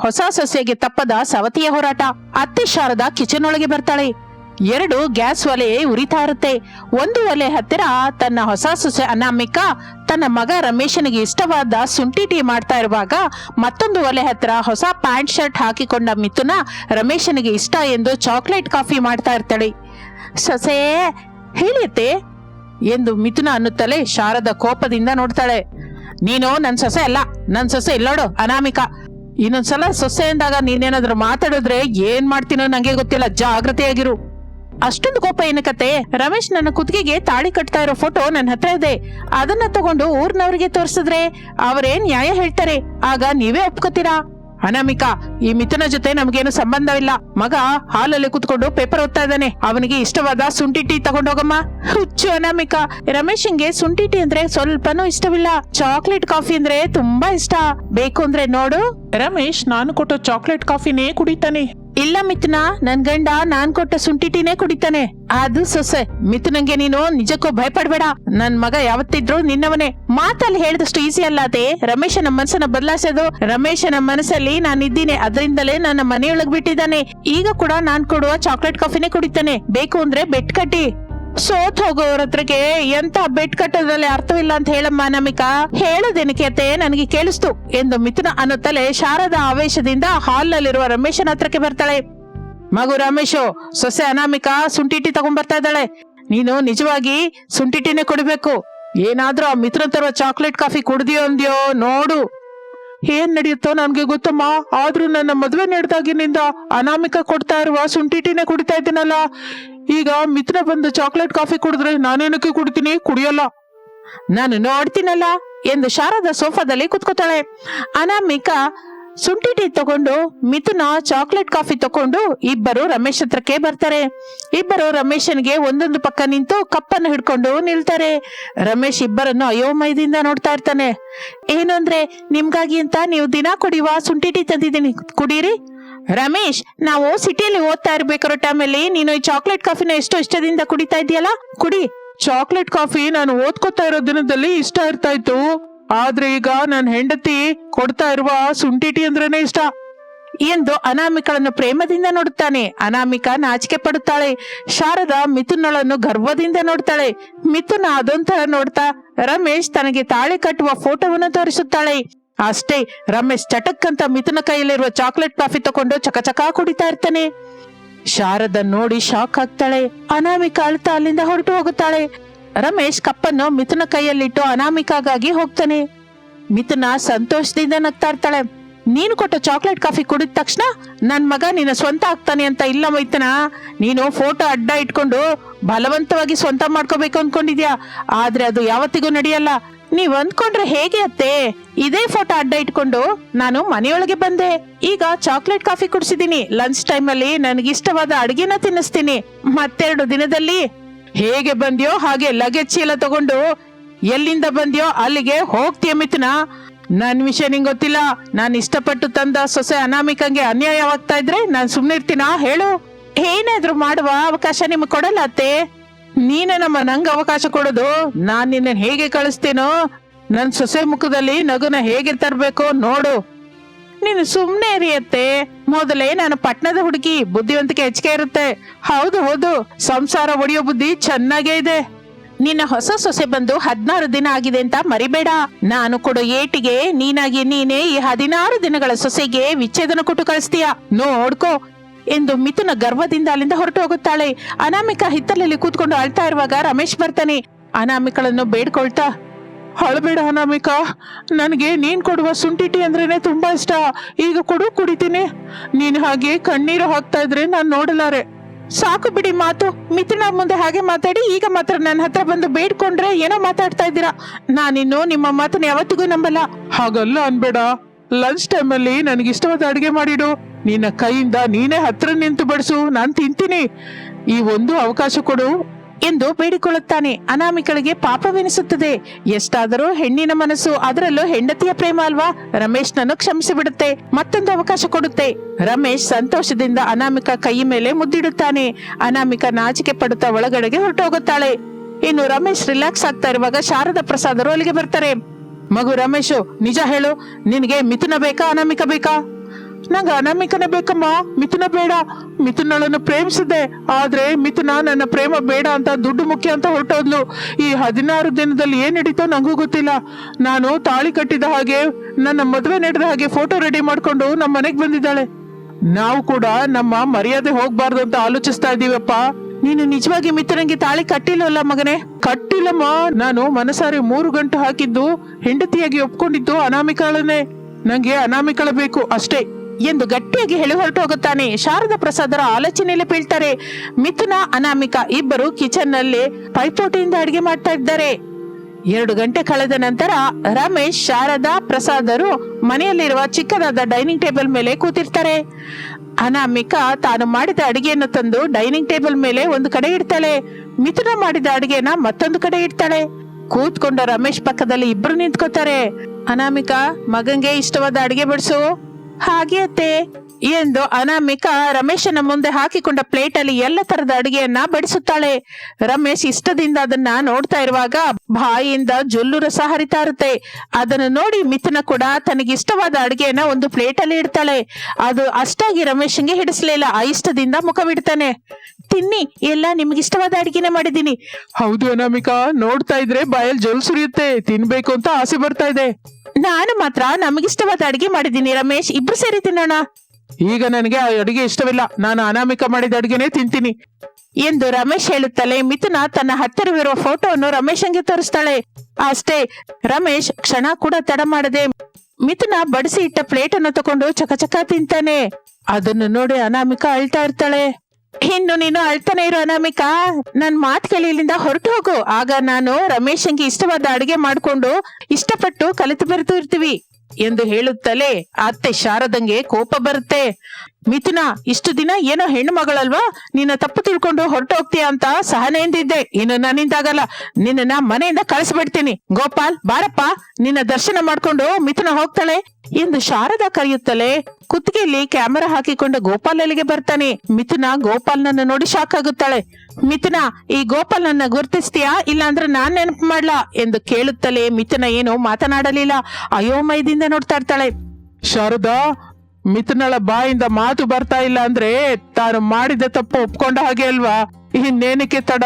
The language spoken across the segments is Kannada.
ಹೊಸ ಸಸ್ಯಗೆ ತಪ್ಪದ ಸವತಿಯ ಹೋರಾಟ. ಅತ್ತೆ ಶಾರದ ಕಿಚನ್ ಒಳಗೆ ಬರ್ತಾಳೆ. ಎರಡು ಗ್ಯಾಸ್ ಒಲೆ ಉರಿತಾ ಇರುತ್ತೆ. ಒಂದು ಒಲೆ ಹತ್ತಿರ ತನ್ನ ಹೊಸ ಸೊಸೆ ಅನಾಮಿಕ, ತನ್ನ ಮಗ ರಮೇಶನಿಗೆ ಇಷ್ಟವಾದ ಶುಂಠಿ ಟೀ ಮಾಡ್ತಾ ಇರುವಾಗ ಮತ್ತೊಂದು ಒಲೆ ಹತ್ತಿರ ಹೊಸ ಪ್ಯಾಂಟ್ ಶರ್ಟ್ ಹಾಕಿಕೊಂಡ ಮಿಥುನ ರಮೇಶನಿಗೆ ಇಷ್ಟ ಎಂದು ಚಾಕ್ಲೇಟ್ ಕಾಫಿ ಮಾಡ್ತಾ ಇರ್ತಾಳೆ. ಸೊಸೆ ಹೇಳಿಯತ್ತೆ? ಎಂದು ಮಿಥುನ ಅನ್ನುತ್ತಲೇ ಶಾರದ ಕೋಪದಿಂದ ನೋಡ್ತಾಳೆ. ನೀನು ನನ್ ಸೊಸೆ ಅಲ್ಲ. ನನ್ ಸೊಸೆ ಇಲ್ಲೋಡು ಅನಾಮಿಕಾ. ಇನ್ನೊಂದ್ಸಲ ಸೊಸೆ ಅಂದಾಗ ನೀನೇನಾದ್ರೂ ಮಾತಾಡಿದ್ರೆ ಏನ್ ಮಾಡ್ತೀನೋ ನಂಗೆ ಗೊತ್ತಿಲ್ಲ. ಜಾಗ್ರತೆಯಾಗಿರು. ಅಷ್ಟೊಂದು ಕೋಪ ಏನಕತ್ತೆ ರಮೇಶ್ ನನ್ನ ಕುತ್ತಿಗೆಗೆ ತಾಳಿ ಕಟ್ತಾ ಇರೋ ಫೋಟೋ ನನ್ನ ಹತ್ರ ಇದೆ. ಅದನ್ನ ತಗೊಂಡು ಊರ್ನವ್ರಿಗೆ ತೋರಿಸಿದ್ರೆ ಅವರೇನ್ ನ್ಯಾಯ ಹೇಳ್ತಾರೆ. ಆಗ ನೀವೇ ಒಪ್ಕೋತೀರಾ? ಅನಾಮಿಕಾ, ಈ ಮಿಥುನ ಜೊತೆ ನಮಗೇನು ಸಂಬಂಧವಿಲ್ಲ. ಮಗ ಹಾಲಲ್ಲಿ ಕುತ್ಕೊಂಡು ಪೇಪರ್ ಓದ್ತಾ ಇದ್ದಾನೆ. ಅವನಿಗೆ ಇಷ್ಟವಾದ ಶುಂಠಿ ಟೀ ತಗೊಂಡೋಗಮ್ಮ. ಹುಚ್ಚು ಅನಾಮಿಕಾ. ರಮೇಶನ್ಗೆ ಶುಂಠಿ ಟೀ ಅಂದ್ರೆ ಸ್ವಲ್ಪನೂ ಇಷ್ಟವಿಲ್ಲ. ಚಾಕ್ಲೇಟ್ ಕಾಫಿ ಅಂದ್ರೆ ತುಂಬಾ ಇಷ್ಟ. ಬೇಕು ಅಂದ್ರೆ ನೋಡು. ರಮೇಶ್, ನಾನು ಕೊಟ್ಟ ಚಾಕ್ಲೇಟ್ ಕಾಫಿನೇ ಕುಡಿತಾನೆ. ಇಲ್ಲ ಮಿಥುನ, ನನ್ ಗಂಡ ನಾನ್ ಕೊಟ್ಟ ಶುಂಠಿ ಟೀನೇ ಕುಡಿತಾನೆ. ಅದು ಸೊಸೆ. ಮಿಥುನಂಗೆ ನೀನು ನಿಜಕ್ಕೂ ಭಯಪಡ್ಬೇಡ. ನನ್ ಮಗ ಯಾವತ್ತಿದ್ರು ನಿನ್ನವನೇ. ಮಾತಲ್ಲಿ ಹೇಳಿದಷ್ಟು ಈಸಿ ಅಲ್ಲ ಅದೇ. ರಮೇಶನ ಮನಸ್ಸನ್ನ ಬದಲಾಯಿಸೋದು. ರಮೇಶನ ಮನಸ್ಸಲ್ಲಿ ನಾನು ಇದ್ದೀನಿ. ಅದರಿಂದಲೇ ನನ್ನ ಮನೆಯೊಳಗ್ ಬಿಟ್ಟಿದ್ದಾನೆ. ಈಗ ಕೂಡ ನಾನ್ ಕೊಡುವ ಚಾಕ್ಲೇಟ್ ಕಾಫಿನೇ ಕುಡಿತಾನೆ. ಬೇಕು ಅಂದ್ರೆ ಬೆಟ್ ಕಟ್ಟಿ. ಸೋತ್ ಹೋಗೋರ ಹತ್ರಕ್ಕೆ ಎಂತ ಬೆಟ್ ಕಟ್ಟೋದ್ರಲ್ಲಿ ಅರ್ಥವಿಲ್ಲ ಅಂತ ಹೇಳಮ್ಮ ನಮಿಕ. ಕೆತ್ತೆ ನನಗೆ ಕೇಳಿಸ್ತು ಎಂದು ಮಿಥುನ ಅನ್ನುತ್ತಲೇ ಶಾರದ ಆವೇಶದಿಂದ ಹಾಲ್ ನಲ್ಲಿರುವ ರಮೇಶನ ಹತ್ರಕ್ಕೆ ಬರ್ತಾಳೆ. ಮಗು ರಮೇಶು, ಸೊಸೆ ಅನಾಮಿಕಾ ಸುಂಟಿಟ್ಟಿ ತಗೊಂಡ್ ಬರ್ತಾ ಇದ್ದಾಳೆ. ನೀನು ನಿಜವಾಗಿ ಸುಂಟಿಟಿನೇ ಕೊಡಬೇಕು. ಏನಾದ್ರೂ ಆ ಮಿಥುನ ತರುವ ಚಾಕ್ಲೇಟ್ ಕಾಫಿ ಕುಡ್ದಿಯೋ ಅಂದ್ಯೋ ನೋಡು. ಏನ್ ನಡೆಯುತ್ತೋ ನನ್ಗೆ ಗೊತ್ತಮ್ಮ. ಆದ್ರೂ ನನ್ನ ಮದುವೆ ನಡೆದಾಗಿನಿಂದ ಅನಾಮಿಕ ಕೊಡ್ತಾ ಇರುವ ಶುಂಠಿಟಿನೇ ಕುಡಿತಾ ಇದ್ದೀನಲ್ಲ. ಈಗ ಮಿತ್ರ ಬಂದು ಚಾಕ್ಲೇಟ್ ಕಾಫಿ ಕುಡಿದ್ರೆ ನಾನೇನಕ್ಕೆ ಕುಡಿತೀನಿ? ಕುಡಿಯಲ್ಲ. ನಾನು ಆಡ್ತೀನಲ್ಲ ಎಂದು ಶಾರದ ಸೋಫಾದಲ್ಲಿ ಕುತ್ಕೋತಾಳೆ. ಅನಾಮಿಕಾ ಶುಂಠಿ ಟೀ ತಗೊಂಡು, ಮಿಥುನ ಚಾಕ್ಲೇಟ್ ಕಾಫಿ ತಗೊಂಡು ಇಬ್ಬರು ರಮೇಶ್ ಹತ್ರಕ್ಕೆ ಬರ್ತಾರೆ. ಇಬ್ಬರು ರಮೇಶನ್ಗೆ ಒಂದೊಂದು ಪಕ್ಕ ನಿಂತು ಕಪ್ಪನ್ನು ಹಿಡ್ಕೊಂಡು ನಿಲ್ತಾರೆ. ರಮೇಶ್ ಇಬ್ಬರನ್ನು ಅಯೋಮಯದಿಂದ ನೋಡ್ತಾ ಇರ್ತಾನೆ. ಏನು ಅಂದ್ರೆ, ನಿಮ್ಗಾಗಿ ಅಂತ ನೀವು ದಿನ ಕುಡಿಯುವ ಶುಂಠಿ ಟೀ ತಂದಿದ್ದೀನಿ. ಕುಡೀರಿ? ರಮೇಶ್, ನಾವು ಸಿಟಿಯಲ್ಲಿ ಓದ್ತಾ ಇರ್ಬೇಕಾರೋ ಟೈಮಲ್ಲಿ ನೀನು ಈ ಚಾಕ್ಲೇಟ್ ಕಾಫಿನ ಎಷ್ಟು ಇಷ್ಟದಿಂದ ಕುಡಿತಾ ಇದೆಯಲ್ಲ? ಕುಡಿ. ಚಾಕ್ಲೇಟ್ ಕಾಫಿ ನಾನು ಓದ್ಕೋತಾ ಇರೋ ದಿನದಲ್ಲಿ ಇಷ್ಟ ಇರ್ತಾ ಇತ್ತು. ಆದ್ರೆ ಈಗ ನನ್ನ ಹೆಂಡತಿ ಕೊಡ್ತಾ ಇರುವ ಸುಂಟಿಟಿ ಅಂದ್ರೇನೆ ಇಷ್ಟ. ಎಂದು ಅನಾಮಿಕಳನ್ನು ಪ್ರೇಮದಿಂದ ನೋಡುತ್ತಾನೆ. ಅನಾಮಿಕ ನಾಚಿಕೆ ಪಡುತ್ತಾಳೆ. ಶಾರದ ಮಿಥುನಳನ್ನು ಗರ್ವದಿಂದ ನೋಡ್ತಾಳೆ. ಮಿಥುನ ಅದೊಂಥರ ನೋಡ್ತಾ ರಮೇಶ್ ತನಗೆ ತಾಳೆ ಕಟ್ಟುವ ಫೋಟೋವನ್ನು ತೋರಿಸುತ್ತಾಳೆ. ಅಷ್ಟೇ, ರಮೇಶ್ ಚಟಕ್ ಅಂತ ಮಿಥುನ ಕೈಯಲ್ಲಿರುವ ಚಾಕ್ಲೇಟ್ ಕಾಫಿ ತಕೊಂಡು ಚಕಚಕ ಕುಡಿತಾ ಇರ್ತಾನೆ. ಶಾರದ ನೋಡಿ ಶಾಕ್ ಆಗ್ತಾಳೆ. ಅನಾಮಿಕ ಅಳ್ತಾ ಅಲ್ಲಿಂದ ಹೊರಟು ಹೋಗುತ್ತಾಳೆ. ರಮೇಶ್ ಕಪ್ಪನ್ನು ಮಿಥುನ ಕೈಯಲ್ಲಿಟ್ಟು ಅನಾಮಿಕಾಗಾಗಿ ಹೋಗ್ತಾನೆ. ಮಿಥುನ ಸಂತೋಷದಿಂದ ನಗ್ತಾ ಇರ್ತಾಳೆ. ನೀನು ಕೊಟ್ಟ ಚಾಕ್ಲೇಟ್ ಕಾಫಿ ಕುಡಿದ ತಕ್ಷಣ ನನ್ ಮಗ ನಿನ್ನ ಸ್ವಂತ ಆಗ್ತಾನೆ ಅಂತ ಇಲ್ಲ ಮೈತನ ನೀನು ಫೋಟೋ ಅಡ್ಡ ಇಟ್ಕೊಂಡು ಬಲವಂತವಾಗಿ ಸ್ವಂತ ಮಾಡ್ಕೋಬೇಕು ಅನ್ಕೊಂಡಿದ್ಯಾ? ಆದ್ರೆ ಅದು ಯಾವತ್ತಿಗೂ ನಡೆಯಲ್ಲ. ನೀವ್ ಅಂದ್ಕೊಂಡ್ರೆ ಹೇಗೆ ಅತ್ತೆ? ಇದೇ ಫೋಟೋ ಅಡ್ಡ ಇಟ್ಕೊಂಡು ನಾನು ಮನೆಯೊಳಗೆ ಬಂದೆ. ಈಗ ಚಾಕ್ಲೇಟ್ ಕಾಫಿ ಕುಡಿಸಿದೀನಿ. ಲಂಚ್ ಟೈಮ್ ಅಲ್ಲಿ ನನಗಿಷ್ಟವಾದ ಅಡಿಗೆನ ತಿನ್ನಿಸ್ತೀನಿ. ಮತ್ತೆರಡು ದಿನದಲ್ಲಿ ಹೇಗೆ ಬಂದ್ಯೋ ಹಾಗೆ ಲಗೇಜ್ ಚೀಲ ತಗೊಂಡು ಎಲ್ಲಿಂದ ಬಂದ್ಯೋ ಅಲ್ಲಿಗೆ ಹೋಗ್ತೀಯ ಮಿಥುನ. ನನ್ ವಿಷಯ ನಿಂಗೆ ಗೊತ್ತಿಲ್ಲ. ನಾನು ಇಷ್ಟಪಟ್ಟು ತಂದ ಸೊಸೆ ಅನಾಮಿಕಂಗೆ ಅನ್ಯಾಯವಾಗ್ತಾ ಇದ್ರೆ ನಾನು ಸುಮ್ನೆ ಇರ್ತೀನಾ? ಹೇಳು. ಏನಾದ್ರೂ ಮಾಡುವ ಅವಕಾಶ ನಿಮ್ಗೆ ಕೊಡಲ್ಲ ಅತ್ತೆ. ನೀನೆ ನಮ್ಮ ನಂಗೆ ಅವಕಾಶ ಕೊಡೋದು. ನಾನು ನಿನ್ನ ಹೇಗೆ ಕಳಿಸ್ತೀನೋ? ನನ್ನ ಸೊಸೆ ಮುಖದಲ್ಲಿ ನಗುನ ಹೇಗೆ ತರಬೇಕು ನೋಡು. ನೀನು ಸುಮ್ನೆ ಇರಿಯತ್ತೆ ಮೊದಲೇ ನಾನು ಪಟ್ಟಣದ ಹುಡುಗಿ, ಬುದ್ಧಿವಂತಿಕೆ ಹೆಚ್ಚಿಗೆ ಇರುತ್ತೆ. ಹೌದು ಹೌದು, ಸಂಸಾರ ಒಡೆಯೋ ಬುದ್ಧಿ ಚೆನ್ನಾಗೇ ಇದೆ. ನಿನ್ನ ಹೊಸ ಸೊಸೆ ಬಂದು ಹದಿನಾರು ದಿನ ಆಗಿದೆ ಅಂತ ಮರಿಬೇಡ. ನಾನು ಕೊಡೋ ಏಟಿಗೆ ನೀನಾಗಿ ನೀನೇ ಈ ಹದಿನಾರು ದಿನಗಳ ಸೊಸೆಗೆ ವಿಚ್ಛೇದನ ಕೊಟ್ಟು ಕಳಿಸ್ತೀಯ? ನೋಡ್ಕೋ. ಎಂದು ಮಿಥುನ ಗರ್ವದಿಂದ ಅಲ್ಲಿಂದ ಹೊರಟು ಹೋಗುತ್ತಾಳೆ. ಅನಾಮಿಕಾ ಹಿತ್ತಲಲ್ಲಿ ಕೂತ್ಕೊಂಡು ಅಳ್ತಾ ಇರುವಾಗ ರಮೇಶ್ ಬರ್ತಾನೆ. ಅನಾಮಿಕಳನ್ನು ಬೇಡ್ಕೊಳ್ತಾ ಅಳಬೇಡ ಅನಾಮಿಕಾ. ನನಗೆ ನೀನು ಕೊಡುವ ಶುಂಠಿ ಟೀ ಅಂದ್ರೇನೆ ತುಂಬಾ ಇಷ್ಟ. ಈಗ ಕೊಡು, ಕುಡಿತೀನಿ. ನೀನು ಹಾಗೆ ಕಣ್ಣೀರು ಹಾಕ್ತಾ ಇದ್ರೆ ನಾನು ನೋಡಲಾರೆ. ಸಾಕು ಬಿಡಿ ಮಾತು. ಮಿಥುನ ಮುಂದೆ ಹಾಗೆ ಮಾತಾಡಿ, ಈಗ ಮಾತ್ರ ನನ್ನ ಹತ್ರ ಬಂದು ಬೇಡ್ಕೊಂಡ್ರೆ ಏನೋ ಮಾತಾಡ್ತಾ ಇದ್ದೀರಾ? ನಾನಿನ್ನು ನಿಮ್ಮ ಮಾತನ್ನ ಯಾವತ್ತಿಗೂ ನಂಬಲ್ಲ. ಹಾಗಲ್ಲ ಅನ್ಬೇಡ. ಲಂಚ್ ಟೈಮಲ್ಲಿ ನನಗೆ ಇಷ್ಟವಾದ ಅಡಿಗೆ ಮಾಡಿಡು. ನಿನ್ನ ಕೈಯಿಂದ ನೀನೇ ಹತ್ರ ನಿಂತು ಬಡಿಸು. ನಾನು ತಿಂತೀನಿ. ಈ ಒಂದು ಅವಕಾಶ ಕೊಡು. ಎಂದು ಬೇಡಿಕೊಳ್ಳುತ್ತಾನೆ. ಅನಾಮಿಕಳಿಗೆ ಪಾಪವೆನಿಸುತ್ತದೆ. ಎಷ್ಟಾದರೂ ಹೆಣ್ಣಿನ ಮನಸ್ಸು ಅದರಲ್ಲೂ ಹೆಂಡತಿಯ ಪ್ರೇಮ ಅಲ್ವಾ? ರಮೇಶ್ ನನ್ನು ಕ್ಷಮಿಸಿ ಬಿಡುತ್ತೆ ಮತ್ತೊಂದು ಅವಕಾಶ ಕೊಡುತ್ತೆ. ರಮೇಶ್ ಸಂತೋಷದಿಂದ ಅನಾಮಿಕ ಕೈ ಮೇಲೆ ಮುದ್ದಿಡುತ್ತಾನೆ. ಅನಾಮಿಕ ನಾಚಿಕೆ ಪಡುತ್ತಾ ಒಳಗಡೆಗೆ ಹೊರಟೋಗುತ್ತಾಳೆ. ಇನ್ನು ರಮೇಶ್ ರಿಲ್ಯಾಕ್ಸ್ ಆಗ್ತಾ ಇರುವಾಗ ಶಾರದಾ ಪ್ರಸಾದರು ಅಲ್ಲಿಗೆ ಬರ್ತಾರೆ. ಮಗು ರಮೇಶು, ನಿಜ ಹೇಳು, ನಿನಗೆ ಮಿಥುನ ಬೇಕಾ, ಅನಾಮಿಕ ಬೇಕಾ? ನಂಗೆ ಅನಾಮಿಕನೇ ಬೇಕಮ್ಮ. ಮಿಥುನ ಬೇಡ. ಮಿಥುನಳನ್ನು ಪ್ರೇಮಿಸಿದೆ. ಆದ್ರೆ ಮಿಥುನ ನನ್ನ ಪ್ರೇಮ ಬೇಡ ಅಂತ ದುಡ್ಡು ಮುಖ್ಯ ಅಂತ ಹೊರಟೋದ್ಲು. ಈ ಹದಿನಾರು ದಿನದಲ್ಲಿ ಏನ್ ನಡೀತೋ ನಂಗೂ ಗೊತ್ತಿಲ್ಲ. ನಾನು ತಾಳಿ ಕಟ್ಟಿದ ಹಾಗೆ, ನನ್ನ ಮದುವೆ ನಡೆದ ಹಾಗೆ ಫೋಟೋ ರೆಡಿ ಮಾಡ್ಕೊಂಡು ನಮ್ಮ ಮನೆಗೆ ಬಂದಿದ್ದಾಳೆ. ನಾವು ಕೂಡ ನಮ್ಮ ಮರ್ಯಾದೆ ಹೋಗ್ಬಾರ್ದು ಅಂತ ಆಲೋಚಿಸ್ತಾ ಇದೀವಪ್ಪ ನೀನು ನಿಜವಾಗಿ ಮಿತ್ರನಿಗೆ ತಾಳಿ ಕಟ್ಟಿಲ್ಲಲ್ಲ ಮಗನೇ? ಕಟ್ಟಿಲ್ಲಮ್ಮ. ನಾನು ಮನಸಾರಿ ಮೂರು ಗಂಟು ಹಾಕಿದ್ದು, ಹೆಂಡತಿಯಾಗಿ ಒಪ್ಕೊಂಡಿದ್ದು ಅನಾಮಿಕಾಳನೇ ನಂಗೆ ಅನಾಮಿಕಳ ಬೇಕು ಅಷ್ಟೇ. ಎಂದು ಗಟ್ಟಿಯಾಗಿ ಹೇಳಿ ಹೊರಟು ಹೋಗುತ್ತಾನೆ. ಶಾರದಾ ಪ್ರಸಾದರ ಆಲೋಚನೆಯಲ್ಲಿ ಬೀಳ್ತಾರೆ. ಮಿಥುನ, ಅನಾಮಿಕ ಇಬ್ಬರು ಕಿಚನ್ನಲ್ಲಿ ಪೈಪೋಟಿಯಿಂದ ಅಡಿಗೆ ಮಾಡ್ತಾ ಇದ್ದಾರೆ. ಎರಡು ಗಂಟೆ ಕಳೆದ ನಂತರ ರಮೇಶ್, ಶಾರದಾ ಪ್ರಸಾದರು ಮನೆಯಲ್ಲಿರುವ ಚಿಕ್ಕದಾದ ಡೈನಿಂಗ್ ಟೇಬಲ್ ಮೇಲೆ ಕೂತಿರ್ತಾರೆ. ಅನಾಮಿಕ ತಾನು ಮಾಡಿದ ಅಡಿಗೆಯನ್ನು ತಂದು ಡೈನಿಂಗ್ ಟೇಬಲ್ ಮೇಲೆ ಒಂದು ಕಡೆ ಇಡ್ತಾಳೆ. ಮಿಥುನ ಮಾಡಿದ ಅಡಿಗೆನ ಮತ್ತೊಂದು ಕಡೆ ಇಡ್ತಾಳೆ. ಕೂತ್ಕೊಂಡ ರಮೇಶ್ ಪಕ್ಕದಲ್ಲಿ ಇಬ್ರು ನಿಂತ್ಕೋತಾರೆ. ಅನಾಮಿಕ, ಮಗಂಗೆ ಇಷ್ಟವಾದ ಅಡಿಗೆ ಬಡಿಸು. ಹಾಗೆ ಅತ್ತೆ. ಎಂದು ಅನಾಮಿಕ ರಮೇಶನ ಮುಂದೆ ಹಾಕಿಕೊಂಡ ಪ್ಲೇಟ್ ಅಲ್ಲಿ ಎಲ್ಲ ತರದ ಅಡಿಗೆಯನ್ನ ಬಡಿಸುತ್ತಾಳೆ. ರಮೇಶ್ ಇಷ್ಟದಿಂದ ಅದನ್ನ ನೋಡ್ತಾ ಇರುವಾಗ ಬಾಯಿಯಿಂದ ಜೊಲ್ಲು ರಸ ಹರಿತಾ ಇರುತ್ತೆ. ಅದನ್ನು ನೋಡಿ ಮಿಥುನ ಕೂಡ ತನಗಿಷ್ಟವಾದ ಅಡಿಗೆಯನ್ನ ಒಂದು ಪ್ಲೇಟ್ ಅಲ್ಲಿ ಇಡ್ತಾಳೆ. ಅದು ಅಷ್ಟಾಗಿ ರಮೇಶನ್ಗೆ ಹಿಡಿಸ್ಲಿಲ್ಲ. ಆ ಇಷ್ಟದಿಂದ ಮುಖ ಬಿಡ್ತಾನೆ. ತಿನ್ನಿ, ಎಲ್ಲ ನಿಮ್ಗೆ ಇಷ್ಟವಾದ ಅಡಿಗೆನೆ ಮಾಡಿದ್ದೀನಿ. ಹೌದು ಅನಾಮಿಕಾ, ನೋಡ್ತಾ ಇದ್ರೆ ಬಾಯಲ್ಲಿ ಜೊಲ್ ಸುರಿಯುತ್ತೆ. ತಿನ್ಬೇಕು ಅಂತ ಆಸೆ ಬರ್ತಾ ಇದೆ. ನಾನು ಮಾತ್ರ ನಮಗಿಷ್ಟವಾದ ಅಡಿಗೆ ಮಾಡಿದ್ದೀನಿ ರಮೇಶ್. ಇಬ್ರು ಸೇರಿ ತಿನ್ನೋಣ. ಈಗ ನನಗೆ ಆ ಅಡಿಗೆ ಇಷ್ಟವಿಲ್ಲ. ನಾನು ಅನಾಮಿಕ ಮಾಡಿದ ಅಡಿಗೆನೇ ತಿಂತೀನಿ. ಎಂದು ರಮೇಶ್ ಹೇಳುತ್ತಲೇ ಮಿಥುನ ತನ್ನ ಹತ್ತಿರವಿರುವ ಫೋಟೋವನ್ನು ರಮೇಶನ್ಗೆ ತೋರಿಸ್ತಾಳೆ. ಅಷ್ಟೇ ರಮೇಶ್ ಕ್ಷಣ ಕೂಡ ತಡ ಮಾಡದೆ ಮಿಥುನ ಬಡಿಸಿ ಇಟ್ಟ ಪ್ಲೇಟ್ ಅನ್ನು ತಕೊಂಡು ಚಕಚಕ ತಿಂತಾನೆ. ಅದನ್ನು ನೋಡಿ ಅನಾಮಿಕ ಅಳ್ತಾ ಇರ್ತಾಳೆ. ಇನ್ನು ನೀನು ಅಳ್ತಾನೆ ಇರೋ ಅನಾಮಿಕಾ. ನನ್ ಮಾತ್ ಕೇಳಿ ಇಲ್ಲಿಂದ ಹೊರಟು ಹೋಗು. ಆಗ ನಾನು ರಮೇಶನ್ಗೆ ಇಷ್ಟವಾದ ಅಡಿಗೆ ಮಾಡ್ಕೊಂಡು ಇಷ್ಟಪಟ್ಟು ಕಲಿತು ಬರೆದು ಇರ್ತೀವಿ ಎಂದು ಹೇಳುತ್ತಲೇ ಅತ್ತೆ ಶಾರದಂಗೆ ಕೋಪ ಬರುತ್ತೆ. ಮಿಥುನ, ಇಷ್ಟು ದಿನ ಏನೋ ಹೆಣ್ಣು ಮಗಳಲ್ವಾ? ನಿನ್ನ ತಪ್ಪು ತಿಳ್ಕೊಂಡು ಹೊರಟು ಹೋಗ್ತೀಯ ಅಂತ ಸಹನೆ ಎಂದಿದ್ದೆ. ಇನ್ನು ನನ್ನಿಂದಾಗಲ್ಲ. ನಿನ್ನನ್ನ ಮನೆಯಿಂದ ಕಳಿಸ್ಬಿಡ್ತೀನಿ. ಗೋಪಾಲ್, ಬಾರಪ್ಪ. ನಿನ್ನ ದರ್ಶನ ಮಾಡ್ಕೊಂಡು ಮಿಥುನ ಹೋಗ್ತಾಳೆ. ಎಂದು ಶಾರದಾ ಕರೆಯುತ್ತಲೇ ಕುತ್ತಿಗೆಯಲ್ಲಿ ಕ್ಯಾಮೆರಾ ಹಾಕಿಕೊಂಡು ಗೋಪಾಲ್ ಅಲ್ಲಿಗೆ ಬರ್ತಾನೆ. ಮಿಥುನ ಗೋಪಾಲ್ನನ್ನು ನೋಡಿ ಶಾಕ್ ಆಗುತ್ತಾಳೆ. ಮಿಥುನ, ಈ ಗೋಪಾಲ್ನನ್ನ ಗುರ್ತಿಸ್ತೀಯಾ? ಇಲ್ಲ ಅಂದ್ರೆ ನಾನ್ ನೆನಪು ಮಾಡ್ಲಾ? ಎಂದು ಕೇಳುತ್ತಲೇ ಮಿಥುನ ಏನು ಮಾತನಾಡಲಿಲ್ಲ. ಅಯೋಮಯದಿಂದ ನೋಡ್ತಾ ಇರ್ತಾಳೆ. ಶಾರದಾ, ಮಿಥುನಳ ಬಾಯಿಂದ ಮಾತು ಬರ್ತಾ ಇಲ್ಲ ಅಂದ್ರೆ ತಾನು ಮಾಡಿದ ತಪ್ಪು ಒಪ್ಕೊಂಡ ಹಾಗೆ ಅಲ್ವಾ? ಇನ್ನೇನಕ್ಕೆ ತಡ?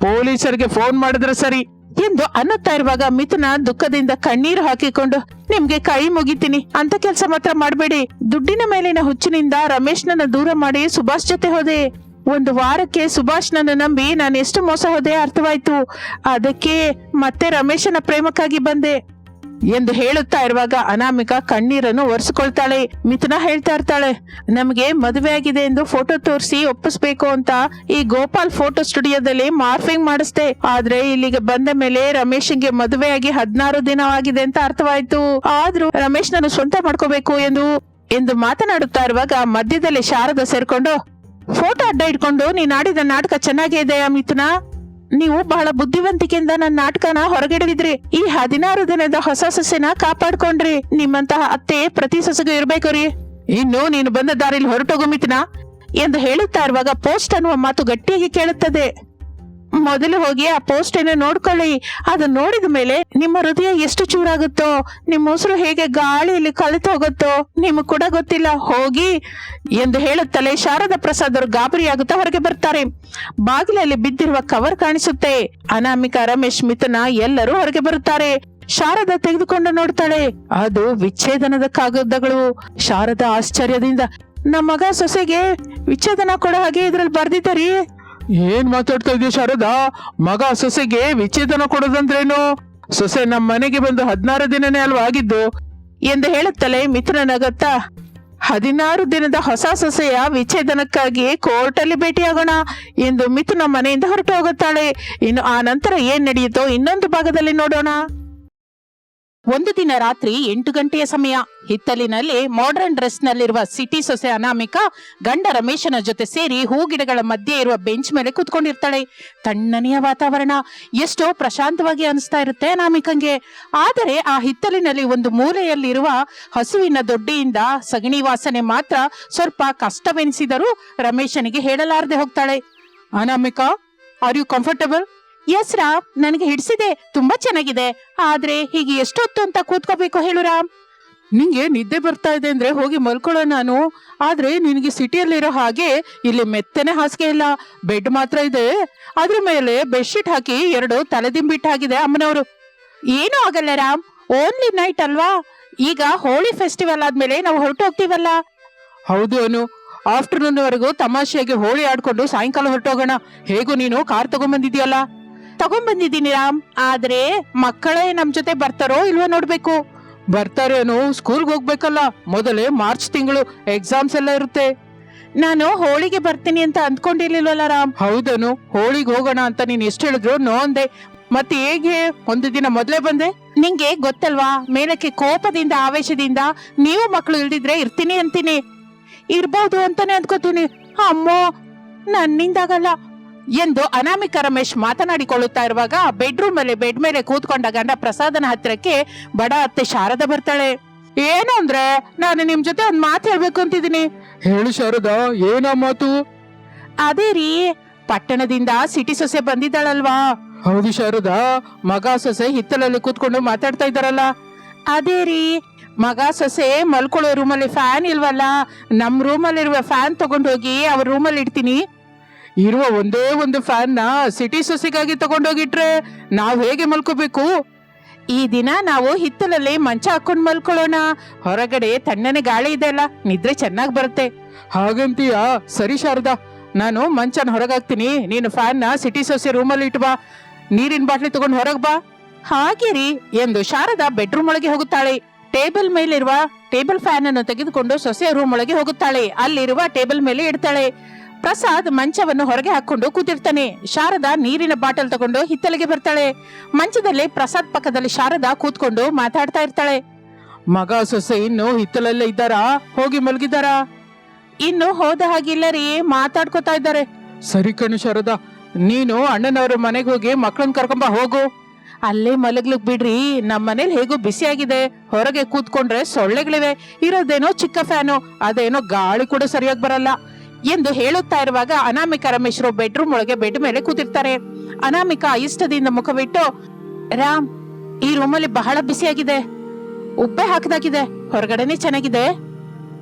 ಪೊಲೀಸರಿಗೆ ಫೋನ್ ಮಾಡಿದ್ರೆ ಸರಿ. ಎಂದು ಅನ್ನುತ್ತಾ ಇರುವಾಗ ಮಿಥುನ ದುಃಖದಿಂದ ಕಣ್ಣೀರು ಹಾಕಿಕೊಂಡು, ನಿಮ್ಗೆ ಕೈ ಮುಗಿತೀನಿ. ಅಂತ ಕೆಲಸ ಮಾತ್ರ ಮಾಡಬೇಡಿ. ದುಡ್ಡಿನ ಮೇಲಿನ ಹುಚ್ಚಿನಿಂದ ರಮೇಶ್ನನ್ನ ದೂರ ಮಾಡಿ ಸುಭಾಷ್ ಜೊತೆ ಹೋದೆ. ಒಂದು ವಾರಕ್ಕೆ ಸುಭಾಷ್ ನನ್ನ ನಂಬಿ ನಾನು ಎಷ್ಟು ಮೋಸ ಹೋದೆ ಅರ್ಥವಾಯ್ತು. ಅದಕ್ಕೆ ಮತ್ತೆ ರಮೇಶನ ಪ್ರೇಮಕ್ಕಾಗಿ ಬಂದೆ. ಎಂದು ಹೇಳುತ್ತಾ ಇರುವಾಗ ಅನಾಮಿಕ ಕಣ್ಣೀರನ್ನು ಒರೆಸ್ಕೊಳ್ತಾಳೆ. ಮಿಥುನ ಹೇಳ್ತಾ ಇರ್ತಾಳೆ, ನಮಗೆ ಮದುವೆ ಆಗಿದೆ ಎಂದು ಫೋಟೋ ತೋರಿಸಿ ಒಪ್ಪಿಸ್ಬೇಕು ಅಂತ ಈ ಗೋಪಾಲ್ ಫೋಟೋ ಸ್ಟುಡಿಯೋದಲ್ಲಿ ಮಾರ್ಫಿಂಗ್ ಮಾಡಿಸ್ದೆ. ಆದ್ರೆ ಇಲ್ಲಿಗೆ ಬಂದ ಮೇಲೆ ರಮೇಶ್ಗೆ ಆಗಿ ಹದಿನಾರು ದಿನವಾಗಿದೆ ಅಂತ ಅರ್ಥವಾಯ್ತು. ಆದ್ರೂ ರಮೇಶ್ ನಾನು ಸ್ವಂತ ಮಾಡ್ಕೋಬೇಕು ಎಂದು ಎಂದು ಮಾತನಾಡುತ್ತಾ ಇರುವಾಗ ಮಧ್ಯದಲ್ಲಿ ಶಾರದ ಸೇರ್ಕೊಂಡು ಫೋಟೋ ಅಡ್ಡ ಇಟ್ಕೊಂಡು ನೀನ್ ಆಡಿದ ನಾಟಕ ಚೆನ್ನಾಗಿದೆ ಮಿಥುನ? ನೀವು ಬಹಳ ಬುದ್ಧಿವಂತಿಕೆಯಿಂದ ನನ್ನ ನಾಟಕನ ಹೊರಗೆಡಿದ್ರಿ ಈ ಹದಿನಾರು ದಿನದ ಹೊಸ ಸಸ್ಯನ ಕಾಪಾಡ್ಕೊಂಡ್ರಿ. ನಿಮ್ಮಂತಹ ಅತ್ತೆ ಪ್ರತಿ ಸೊಸೆಗೂ ಇರ್ಬೇಕು ರೀ. ಇನ್ನು ನೀನು ಬಂದ ದಾರಿಲಿ ಹೊರಟೋಗು ಎಂದು ಹೇಳುತ್ತಾ ಇರುವಾಗ ಪೋಸ್ಟ್ ಅನ್ನುವ ಮಾತು ಗಟ್ಟಿಯಾಗಿ ಕೇಳುತ್ತದೆ. ಮೊದಲು ಹೋಗಿ ಆ ಪೋಸ್ಟ್ ಅನ್ನು ನೋಡ್ಕೊಳ್ಳಿ. ಅದನ್ನ ನೋಡಿದ ಮೇಲೆ ನಿಮ್ಮ ಹೃದಯ ಎಷ್ಟು ಚೂರಾಗುತ್ತೋ, ನಿಮ್ಮ ಉಸಿರು ಹೇಗೆ ಗಾಳಿಯಲ್ಲಿ ಕಲಿತು ಹೋಗುತ್ತೋ, ನಿಮಗ್ ಕೂಡ ಗೊತ್ತಿಲ್ಲ. ಹೋಗಿ ಎಂದು ಹೇಳುತ್ತಲೇ ಶಾರದಾ ಪ್ರಸಾದ್ ಅವರು ಗಾಬರಿಯಾಗುತ್ತಾ ಹೊರಗೆ ಬರ್ತಾರೆ. ಬಾಗಿಲಲ್ಲಿ ಬಿದ್ದಿರುವ ಕವರ್ ಕಾಣಿಸುತ್ತೆ. ಅನಾಮಿಕಾ ರಮೇಶ್, ಮಿಥುನ ಎಲ್ಲರೂ ಹೊರಗೆ ಬರುತ್ತಾರೆ. ಶಾರದ ತೆಗೆದುಕೊಂಡು ನೋಡ್ತಾಳೆ. ಅದು ವಿಚ್ಛೇದನದ ಕಾಗದಗಳು. ಶಾರದಾ ಆಶ್ಚರ್ಯದಿಂದ, ನಮ್ಮ ಮಗ ಸೊಸೆಗೆ ವಿಚ್ಛೇದನ ಕೊಡೋ ಹಾಗೆ ಇದ್ರಲ್ಲಿ ಬರ್ದಿದ್ದಾರಿ? ಏನ್ ಮಾತಾಡ್ತಾ ಇದೀಯ ಶಾರದಾ? ಮಗ ಸೊಸೆಗೆ ವಿಚ್ಛೇದನ ಕೊಡೋದಂದ್ರೇನು? ಸೊಸೆ ನಮ್ಮ ಮನೆಗೆ ಬಂದು ಹದಿನಾರು ದಿನನೇ ಅಲ್ವಾ ಆಗಿದ್ದು? ಎಂದು ಹೇಳುತ್ತಲೇ ಮಿಥುನ ನಗತ್ತ ಹದಿನಾರು ದಿನದ ಹೊಸ ಸೊಸೆಯ ವಿಚ್ಛೇದನಕ್ಕಾಗಿ ಕೋರ್ಟಲ್ಲಿ ಭೇಟಿಯಾಗೋಣ ಎಂದು ಮಿಥುನ ಮನೆಯಿಂದ ಹೊರಟು ಹೋಗುತ್ತಾಳೆ ಇನ್ನು ಆ ನಂತರ ಏನ್ ನಡೆಯುತ್ತೋ ಇನ್ನೊಂದು ಭಾಗದಲ್ಲಿ ನೋಡೋಣ. ಒಂದು ದಿನ ರಾತ್ರಿ ಎಂಟು ಗಂಟೆಯ ಸಮಯ. ಹಿತ್ತಲಿನಲ್ಲಿ ಮಾಡರ್ನ್ ಡ್ರೆಸ್ ನಲ್ಲಿರುವ ಸಿಟಿ ಸೊಸೆ ಅನಾಮಿಕ, ಗಂಡ ರಮೇಶನ ಜೊತೆ ಸೇರಿ ಹೂ ಗಿಡಗಳ ಮಧ್ಯೆ ಇರುವ ಬೆಂಚ್ ಮೇಲೆ ಕುತ್ಕೊಂಡಿರ್ತಾಳೆ. ತಣ್ಣನೆಯ ವಾತಾವರಣ. ಎಷ್ಟೋ ಪ್ರಶಾಂತವಾಗಿ ಅನಿಸ್ತಾ ಇರುತ್ತೆ ಅನಾಮಿಕಂಗೆ. ಆದರೆ ಆ ಹಿತ್ತಲಿನಲ್ಲಿ ಒಂದು ಮೂಲೆಯಲ್ಲಿರುವ ಹಸುವಿನ ದೊಡ್ಡಿಯಿಂದ ಸಗಣಿ ವಾಸನೆ ಮಾತ್ರ ಸ್ವಲ್ಪ ಕಷ್ಟವೆನಿಸಿದರೂ ರಮೇಶನಿಗೆ ಹೇಳಲಾರದೆ ಹೋಗ್ತಾಳೆ. Anamika are you comfortable yes Ram ನನಗೆ ಹಿಡಿಸಿದೆ. ತುಂಬಾ ಚೆನ್ನಾಗಿದೆ. ಆದ್ರೆ ಹೀಗೆ ಎಷ್ಟೊತ್ತು ಅಂತ ಕೂತ್ಕೋಬೇಕು ಹೇಳು ರಾಮ್ ನಿಂಗೆ ನಿದ್ದೆ ಬರ್ತಾ ಇದೆ ಅಂದ್ರೆ ಹೋಗಿ ಮಲ್ಕೊಳ್ಳೋ ನಾನು. ಆದ್ರೆ ನಿನಗೆ ಸಿಟಿಯಲ್ಲಿರೋ ಹಾಗೆ ಇಲ್ಲಿ ಮೆತ್ತನೆ ಹಾಸಿಗೆ ಇಲ್ಲ. ಬೆಡ್ ಮಾತ್ರ ಇದೆ. ಅದ್ರ ಮೇಲೆ ಬೆಡ್ಶೀಟ್ ಹಾಕಿ ಎರಡು ತಲೆದಿಂಬಿಟ್ಟು ಹಾಕಿದೆ ಅಮ್ಮನವರು. ಏನೂ ಆಗಲ್ಲ ರಾಮ್ ಓನ್ಲಿ ನೈಟ್ ಅಲ್ವಾ? ಈಗ ಹೋಳಿ ಫೆಸ್ಟಿವಲ್ ಆದ್ಮೇಲೆ ನಾವು ಹೊರಟು ಹೋಗ್ತೀವಲ್ಲ? ಹೌದು ಅನು. ಆಫ್ಟರ್ನೂನ್ ವರೆಗೂ ತಮಾಷೆಗೆ ಹೋಳಿ ಆಡ್ಕೊಂಡು ಸಾಯಂಕಾಲ ಹೊರಟೋಗೋಣ ಹೇಗೂ ನೀನು ಕಾರ್ ತಗೊಂಬಂದಿದ್ಯಲ್ಲ ತಗೊಂಡ್ಬಂದಿದ್ದೀನಿ ರಾಮ್. ಆದ್ರೆ ಮಕ್ಕಳೇ ನಮ್ ಜೊತೆ ಬರ್ತಾರೋ ಇಲ್ವೋ ನೋಡ್ಬೇಕು. ಬರ್ತಾರೇನೋ ಸ್ಕೂಲ್ಗೆ ಹೋಗ್ಬೇಕಲ್ಲ. ಮೊದಲೇ ಮಾರ್ಚ್ ತಿಂಗಳು ಎಕ್ಸಾಮ್ಸ್ ಎಲ್ಲ ಇರುತ್ತೆ. ನಾನು ಹೋಳಿಗೆ ಬರ್ತೀನಿ ಅಂತ ಅಂದ್ಕೊಂಡಿರ್ಲಿಲ್ವಲ್ಲ ರಾಮ್? ಹೌದನು. ಹೋಳಿಗೆ ಹೋಗೋಣ ಅಂತ ನೀನ್ ಎಷ್ಟು ಹೇಳಿದ್ರು ನೋ ಅಂದೆ. ಮತ್ತೆ ಹೇಗೆ ಒಂದು ದಿನ ಮೊದಲೇ ಬಂದೆ? ನಿಂಗೆ ಗೊತ್ತಲ್ವಾ, ಮೇಲಕ್ಕೆ ಕೋಪದಿಂದ, ಆವೇಶದಿಂದ ನೀವು ಮಕ್ಕಳು ಇಲ್ದಿದ್ರೆ ಇರ್ತೀನಿ ಅಂತೀನಿ. ಇರ್ಬೋದು ಅಂತಾನೆ ಅಂದ್ಕೋತೀನಿ. ಅಮ್ಮೋ, ನನ್ನಿಂದಾಗಲ್ಲ. ಎಂದು ಅನಾಮಿಕ ರಮೇಶ್ ಮಾತನಾಡಿಕೊಳ್ಳುತ್ತಾ ಇರುವಾಗ ಬೆಡ್ರೂಮ್ ಅಲ್ಲಿ ಬೆಡ್ ಮೇಲೆ ಕೂತ್ಕೊಂಡ ಗಂಡ ಪ್ರಸಾದನ ಹತ್ತಿರಕ್ಕೆ ಬಡ ಅತ್ತೆ ಶಾರದ ಬರ್ತಾಳೆ. ಏನು ಅಂದ್ರೆ ನಾನು ನಿಮ್ ಜೊತೆ ಒಂದ್ ಮಾತು ಹೇಳ್ಬೇಕು ಅಂತಿದ್ದೀನಿ. ಹೇಳು ಶಾರದಾ ಏನ ಮಾತು? ಅದೇ ರೀ ಪಟ್ಟಣದಿಂದ ಸಿಟಿ ಸೊಸೆ ಬಂದಿದ್ದಾಳಲ್ವಾ? ಹೌದು ಶಾರದಾ ಮಗ ಸೊಸೆ ಹಿತ್ತಲಲ್ಲಿ ಕೂತ್ಕೊಂಡು ಮಾತಾಡ್ತಾ ಇದ್ದಾರಲ್ಲ. ಅದೇ ರೀ ಮಗ ಸೊಸೆ ಮಲ್ಕೊಳ್ಳೋ ರೂಮಲ್ಲಿ ಫ್ಯಾನ್ ಇಲ್ವಲ್ಲ ನಮ್ ರೂಮಲ್ಲಿರುವ ಫ್ಯಾನ್ ತಗೊಂಡೋಗಿ ಅವ್ರ ರೂಮಲ್ಲಿ ಇಡ್ತೀನಿ. ಇರುವ ಒಂದೇ ಒಂದು ಫ್ಯಾನ್ನ ಸಿಟಿ ಸೊಸೆಗಾಗಿ ತಗೊಂಡೋಗಿಟ್ರೆ ನಾವು ಹೇಗೆ ಮಲ್ಕೋಬೇಕು? ಈ ದಿನ ನಾವು ಹಿತ್ತಲಲ್ಲಿ ಮಂಚ ಹಾಕೊಂಡು ಮಲ್ಕೊಳ್ಳೋಣ. ಹೊರಗಡೆ ತಣ್ಣನೆ ಗಾಳಿ ಇದೆ ಅಲ್ಲ, ನಿದ್ರೆ ಚೆನ್ನಾಗಿ ಬರುತ್ತೆ. ಹಾಗಂತೀಯಾ? ಸರಿ ಶಾರದಾ, ನಾನು ಮಂಚನ ಹೊರಗಾಕ್ತೀನಿ. ನೀನು ಫ್ಯಾನ್ನ ಸಿಟಿ ಸೊಸೆ ರೂಮಲ್ಲಿ ಇಟ್ಟು ಬಾ. ನೀರಿನ ಬಾಟ್ಲಿ ತಗೊಂಡು ಹೊರಗ್ ಬಾ. ಹಾಗೆ ಎಂದು ಶಾರದಾ ಬೆಡ್ರೂಮ್ ಒಳಗೆ ಹೋಗುತ್ತಾಳೆ. ಟೇಬಲ್ ಮೇಲಿರುವ, ಟೇಬಲ್ ಫ್ಯಾನ್ ಅನ್ನು ತೆಗೆದುಕೊಂಡು ಸೊಸೆಯ ರೂಮ್ ಒಳಗೆ ಹೋಗುತ್ತಾಳೆ. ಅಲ್ಲಿರುವ ಟೇಬಲ್ ಮೇಲೆ ಇಡ್ತಾಳೆ. ಪ್ರಸಾದ್ ಮಂಚವನ್ನು ಹೊರಗೆ ಹಾಕೊಂಡು ಕೂತಿರ್ತಾನೆ. ಶಾರದಾ ನೀರಿನ ಬಾಟಲ್ ತಗೊಂಡು ಹಿತ್ತಲಿಗೆ ಬರ್ತಾಳೆ. ಮಂಚದಲ್ಲಿ ಪ್ರಸಾದ್ ಪಕ್ಕದಲ್ಲಿ ಶಾರದಾ ಕೂತ್ಕೊಂಡು ಮಾತಾಡ್ತಾ ಇರ್ತಾಳೆ. ಮಗ ಸೊಸೆ ಇನ್ನು ಹಿತ್ತಲಲ್ಲೇ ಇದ್ದಾರಾ? ಹೋಗಿ ಮಲಗಿದಾರಾ? ಇನ್ನು ಹೋದ ಹಾಗಿಲ್ಲ ರೀ ಮಾತಾಡ್ಕೋತಾ ಇದ್ದಾರೆ. ಸರಿ ಕಣು ಶಾರದಾ, ನೀನು ಅಣ್ಣನವ್ರ ಮನೆಗೆ ಹೋಗಿ ಮಕ್ಕಳನ್ನ ಕರ್ಕೊಂಬ, ಹೋಗು. ಅಲ್ಲೇ ಮಲಗ್ಲಿಕ್ ಬಿಡ್ರಿ ನಮ್ಮ ಮನೇಲಿ ಹೇಗೂ ಬಿಸಿಯಾಗಿದೆ ಹೊರಗೆ ಕೂತ್ಕೊಂಡ್ರೆ ಸೊಳ್ಳೆಗಳಿವೆ. ಇರೋದೇನೋ ಚಿಕ್ಕ ಫ್ಯಾನು, ಅದೇನೋ ಗಾಳಿ ಕೂಡ ಸರಿಯಾಗಿ ಬರಲ್ಲ. ಎಂದು ಹೇಳುತ್ತಾ ಇರುವಾಗ ಅನಾಮಿಕ ರಮೇಶ್ರು ಬೆಡ್ರೂಮ್ ಒಳಗೆ ಬೆಡ್ ಮೇಲೆ ಕೂತಿರ್ತಾರೆ. ಅನಾಮಿಕ ಇಷ್ಟದಿಂದ ಮುಖವಿಟ್ಟು, ರಾಮ್, ಈ ರೂಮಲ್ಲಿ ಬಹಳ ಬಿಸಿಯಾಗಿದೆ ಉಪ್ಪೆ ಹಾಕದಾಗಿದೆ. ಹೊರಗಡೆನೆ ಚೆನ್ನಾಗಿದೆ.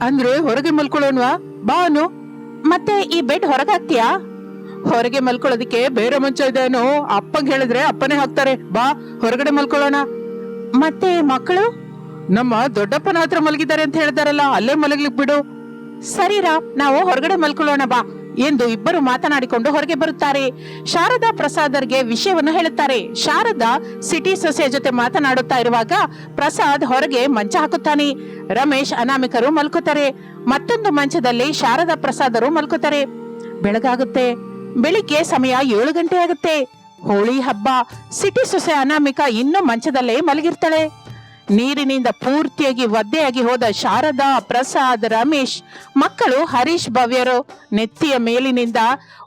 ಅಂದ್ರೆ, ಹೊರಗೆ ಮಲ್ಕೊಳ್ಳೋಣ್ವಾ? ಬಾನು ಮತ್ತೆ ಈ ಬೆಡ್ ಹೊರಗೆ ಹಾಕ್ತೀಯಾ? ಹೊರಗೆ ಮಲ್ಕೊಳ್ಳೋದಿಕ್ಕೆ ಬೇರೆ ಮಂಚ ಇದೆ ಅಪ್ಪಂಗೆ ಹೇಳಿದ್ರೆ ಅಪ್ಪನೇ ಹಾಕ್ತಾರೆ. ಬಾ, ಹೊರಗಡೆ ಮಲ್ಕೊಳ್ಳೋಣ. ಮತ್ತೆ ಮಕ್ಕಳು? ನಮ್ಮ ದೊಡ್ಡಪ್ಪನ ಹತ್ರ ಮಲಗಿದ್ದಾರೆ ಅಂತ ಹೇಳಿದಾರಲ್ಲ, ಅಲ್ಲೇ ಮಲಗ್ಲಿಕ್ ಬಿಡು. ಸರಿ ರಾಮ್ ನಾವು ಹೊರಗಡೆ ಮಲ್ಕೊಳ್ಳೋಣ ಬಾ ಎಂದು ಇಬ್ಬರು ಮಾತನಾಡಿಕೊಂಡು ಹೊರಗೆ ಬರುತ್ತಾರೆ. ಶಾರದಾ ಪ್ರಸಾದರ್ಗೆ ವಿಷಯವನ್ನು ಹೇಳುತ್ತಾರೆ. ಶಾರದಾ ಸಿಟಿ ಸೊಸೆಯ ಜೊತೆ ಮಾತನಾಡುತ್ತಾ ಇರುವಾಗ ಪ್ರಸಾದ್ ಹೊರಗೆ ಮಂಚ ಹಾಕುತ್ತಾನೆ. ರಮೇಶ್ ಅನಾಮಿಕರು ಮಲ್ಕೋತಾರೆ ಮತ್ತೊಂದು ಮಂಚದಲ್ಲಿ ಶಾರದಾ ಪ್ರಸಾದರು ಮಲ್ಕೋತಾರೆ ಬೆಳಗಾಗುತ್ತೆ. ಬೆಳಿಗ್ಗೆ ಸಮಯ ಏಳು ಗಂಟೆ ಆಗುತ್ತೆ. ಹೋಳಿ ಹಬ್ಬ. ಸಿಟಿ ಸೊಸೆ ಅನಾಮಿಕ ಇನ್ನೂ ಮಂಚದಲ್ಲೇ ಮಲಗಿರ್ತಾಳೆ. ನೀರಿನಿಂದ ಪೂರ್ತಿಯಾಗಿ ಒದ್ದೆಯಾಗಿ ಹೋದ ಶಾರದಾ, ಪ್ರಸಾದ್, ರಮೇಶ್, ಮಕ್ಕಳು ಹರೀಶ್ ಭವ್ಯರು ನೆತ್ತಿಯ ಮೇಲಿನಿಂದ